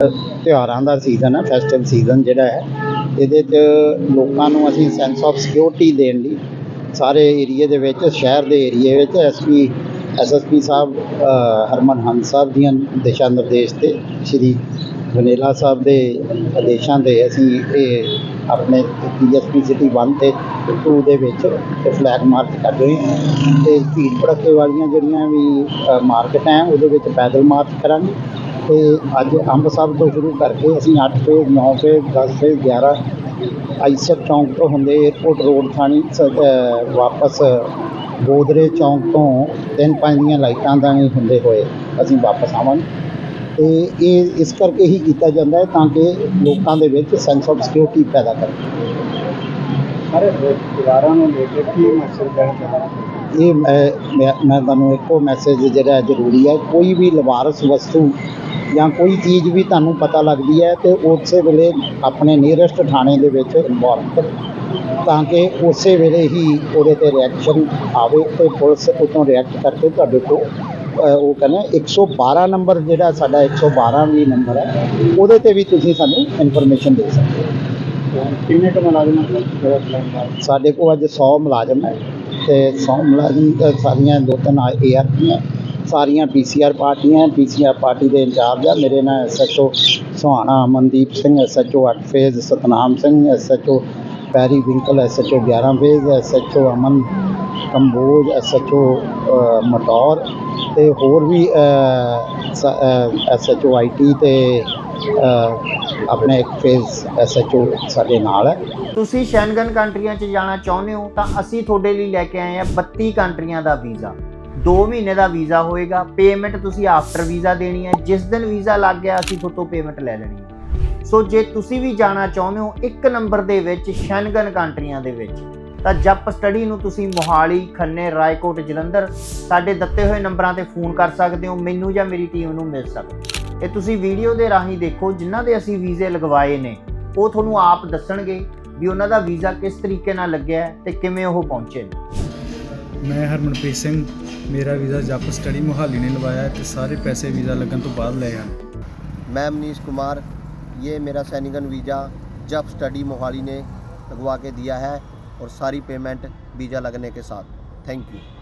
ਤਿਉਹਾਰਾਂ ਦਾ ਸੀਜ਼ਨ ਹੈ ਫੈਸਟੀਵਲ ਸੀਜ਼ਨ ਜਿਹੜਾ ਹੈ, ਇਹਦੇ 'ਚ ਲੋਕਾਂ ਨੂੰ ਅਸੀਂ ਸੈਂਸ ਆਫ ਸਿਕਿਉਰਿਟੀ ਦੇਣ ਲਈ ਸਾਰੇ ਏਰੀਏ ਦੇ ਵਿੱਚ, ਸ਼ਹਿਰ ਦੇ ਏਰੀਏ ਵਿੱਚ ਐਸਪੀ ਐਸਐਸਪੀ ਸਾਹਿਬ ਹਰਮਨ ਹੰਸ ਸਾਹਿਬ ਦੀਆਂ ਦਿਸ਼ਾ ਨਿਰਦੇਸ਼ ਤੇ, ਸ਼੍ਰੀ ਵਨੇਲਾ ਸਾਹਿਬ ਦੇ ਆਦੇਸ਼ਾਂ ਦੇ ਅਸੀਂ ਇਹ ਆਪਣੇ ਡੀਐਸਪੀ ਸਿਟੀ 1 ਤੇ 2 ਦੇ ਵਿੱਚ ਫਲੈਗ ਮਾਰਚ ਕਰ ਰਹੇ ਹਾਂ। ਤੇ ਭੀੜ ਭੜੱਕੇ ਵਾਲੀਆਂ ਜਿਹੜੀਆਂ ਵੀ ਮਾਰਕੀਟਾਂ ਹੈ, ਉਹਦੇ ਵਿੱਚ ਪੈਦਲ ਮਾਰਚ ਕਰਾਂਗੇ। ਤੇ ਅੱਜ ਅੰਬ ਸਾਹਿਬ ਤੋਂ ਸ਼ੁਰੂ ਕਰਕੇ ਅਸੀਂ 8 ਫੇਜ਼ 9 ਫੇਜ਼ 10 ਫੇਜ਼ 11 ਆਈਸਰ ਚੌਂਕ ਤੋਂ ਹੁੰਦੇ 에어ਪੋਰਟ ਰੋਡ ਥਾਣੀ ਸ- ਅ, ਵਾਪਸ ਗੋਦਰੇ ਚੌਂਕ ਤੋਂ ਤਿੰਨ ਪੰਜ ਦੀਆਂ ਲਾਈਟਾਂ ਦਾ ਨਹੀਂ ਹੁੰਦੇ ਹੋਏ ਅਸੀਂ ਵਾਪਸ ਆਵਾਂਗੇ। ਤੇ ਇਹ ਇਸ ਕਰਕੇ ਹੀ ਕੀਤਾ ਜਾਂਦਾ ਹੈ ਤਾਂ ਕਿ ਲੋਕਾਂ ਦੇ ਵਿੱਚ ਸੈਂਸ ਆਫ ਸਿਕਿਉਰਿਟੀ ਪੈਦਾ ਕਰੇ। ਸਾਰੇ ਰਿਸ਼ਤੇਦਾਰਾਂ ਨੂੰ ਲੈ ਕੇ ਕੀ ਮੈਸੇਜ ਦੇਣਾ ਚਾਹੁੰਦੇ ਇਹ ਮੈਂ ਮੈਂ ਮੈਂ ਤੁਹਾਨੂੰ ਇੱਕੋ ਮੈਸੇਜ ਜਿਹੜਾ ਹੈ ਜ਼ਰੂਰੀ ਹੈ ਕੋਈ ਵੀ ਲਵਾਰਸ ਵਸਤੂ ਜਾਂ ਕੋਈ ਚੀਜ਼ ਵੀ ਤੁਹਾਨੂੰ ਪਤਾ ਲੱਗਦੀ ਹੈ ਤੇ ਉਸੇ ਵੇਲੇ ਆਪਣੇ ਨੀਅਰੈਸਟ ਥਾਣੇ ਦੇ ਵਿੱਚ ਇਨਵੋਲਵ ਕਰੋ ਤਾਂ ਕਿ ਉਸੇ ਵੇਲੇ ਹੀ ਉਹਦੇ ਤੇ ਰਿਐਕਸ਼ਨ ਆਵੇ ਤੇ ਪੁਲਿਸ ਉਤੋਂ ਰਿਐਕਟ ਕਰਕੇ ਤੁਹਾਡੇ ਕੋਲ ਉਹ ਕਹਿੰਦੇ 112 ਨੰਬਰ ਜਿਹੜਾ ਸਾਡਾ 112 ਵੀ ਨੰਬਰ ਹੈ ਉਹਦੇ ਤੇ ਵੀ ਤੁਸੀਂ ਸਾਨੂੰ ਇਨਫੋਰਮੇਸ਼ਨ ਦੇ ਸਕਦੇ ਹੋ। ਕਿੰਨੇ ਕੁ ਮੁਲਾਜ਼ਮਾਂ ਸਾਡੇ ਕੋਲ ਅੱਜ 100 ਮੁਲਾਜ਼ਮ ਹੈ ਤੇ 100 ਮੁਲਾਜ਼ਮ ਸਾਰੀਆਂ ਦੋ ਤਿੰਨ ਏਆਰਪੀਆਂ ਸਾਰੀਆਂ ਪੀਸੀਆਰ ਪਾਰਟੀਆਂ ਪੀਸੀਆਰ ਪਾਰਟੀ ਦੇ ਇੰਚਾਰਜ ਆ। ਮੇਰੇ ਨਾਲ SHO Sohana Amandeep Singh SHO 8 phase Satnam Singh SHO Peri Winkle SHO 11 phase SHO Aman Kamboj SHO Mataur ਤੇ ਹੋਰ ਵੀ ਐਸਐਚਓ ਆਈਟੀ ਤੇ ਅ, ਆਪਣੇ ਇੱਕ ਫੇਜ਼ ਐਸਐਚਓ ਸਾਡੇ ਨਾਲ ਹੈ। ਤੁਸੀਂ ਸ਼ੈਂਗਨ ਕੰਟਰੀਆਂ 'ਚ ਜਾਣਾ ਚਾਹੁੰਦੇ ਹੋ ਤਾਂ ਅਸੀਂ ਤੁਹਾਡੇ ਲਈ ਲੈ ਕੇ ਆਏ ਹਾਂ 32 ਕੰਟਰੀਆਂ ਦਾ ਵੀਜ਼ਾ। 2 ਮਹੀਨੇ ਦਾ ਵੀਜ਼ਾ ਹੋਏਗਾ ਪੇਮੈਂਟ ਤੁਸੀਂ ਆਫਟਰ ਵੀਜ਼ਾ ਦੇਣੀ ਹੈ, ਜਿਸ ਦਿਨ ਵੀਜ਼ਾ ਲੱਗ ਗਿਆ ਅਸੀਂ ਤੁਹਾਡੇ ਪੇਮੈਂਟ ਲੈ ਲੈਣੀ ਹੈ। ਸੋ ਜੇ ਤੁਸੀਂ ਵੀ ਜਾਣਾ ਚਾਹੁੰਦੇ ਹੋ, ਇੱਕ ਨੰਬਰ ਦੇ ਵਿੱਚ ਸ਼ੈਂਗਨ ਕੰਟਰੀਆਂ ਦੇ ਵਿੱਚ, ਤਾਂ ਜੱਪ ਸਟੱਡੀ ਨੂੰ ਤੁਸੀਂ ਮੋਹਾਲੀ, ਖੰਨੇ, ਰਾਏਕੋਟ, ਜਲੰਧਰ ਸਾਡੇ ਦਿੱਤੇ ਹੋਏ ਨੰਬਰਾਂ ਤੇ ਫੋਨ ਕਰ ਸਕਦੇ ਹੋ, ਮੈਨੂੰ ਜਾਂ ਮੇਰੀ ਟੀਮ ਨੂੰ ਮਿਲ ਸਕਦੇ ਇਹ ਤੁਸੀਂ ਵੀਡੀਓ ਦੇ ਰਾਹੀਂ ਦੇਖੋ, ਜਿਨ੍ਹਾਂ ਦੇ ਅਸੀਂ ਵੀਜ਼ੇ ਲਗਵਾਏ ਨੇ, ਉਹ ਤੁਹਾਨੂੰ ਆਪ ਦੱਸਣਗੇ ਵੀ ਉਹਨਾਂ ਦਾ ਵੀਜ਼ਾ ਕਿਸ ਤਰੀਕੇ ਨਾਲ ਲੱਗਿਆ ਹੈ ਤੇ ਕਿਵੇਂ ਉਹ ਪਹੁੰਚੇ ਨੇ। ਮੈਂ ਹਰਮਨਪ੍ਰੀਤ ਸਿੰਘ ਮੇਰਾ ਵੀਜ਼ਾ ਜੱਪ ਸਟੱਡੀ ਮੁਹਾਲੀ ਨੇ ਲਵਾਇਆ ਹੈ ਤੇ ਸਾਰੇ ਪੈਸੇ ਵੀਜ਼ਾ ਲੱਗਣ ਤੋਂ ਬਾਅਦ ਲਏ ਹਨ मैं मनीष कुमार ये मेरा सैनिकन वीज़ा जब स्टडी मोहाली ने लगवा के दिया है और सारी पेमेंट वीज़ा लगने के साथ थैंक यू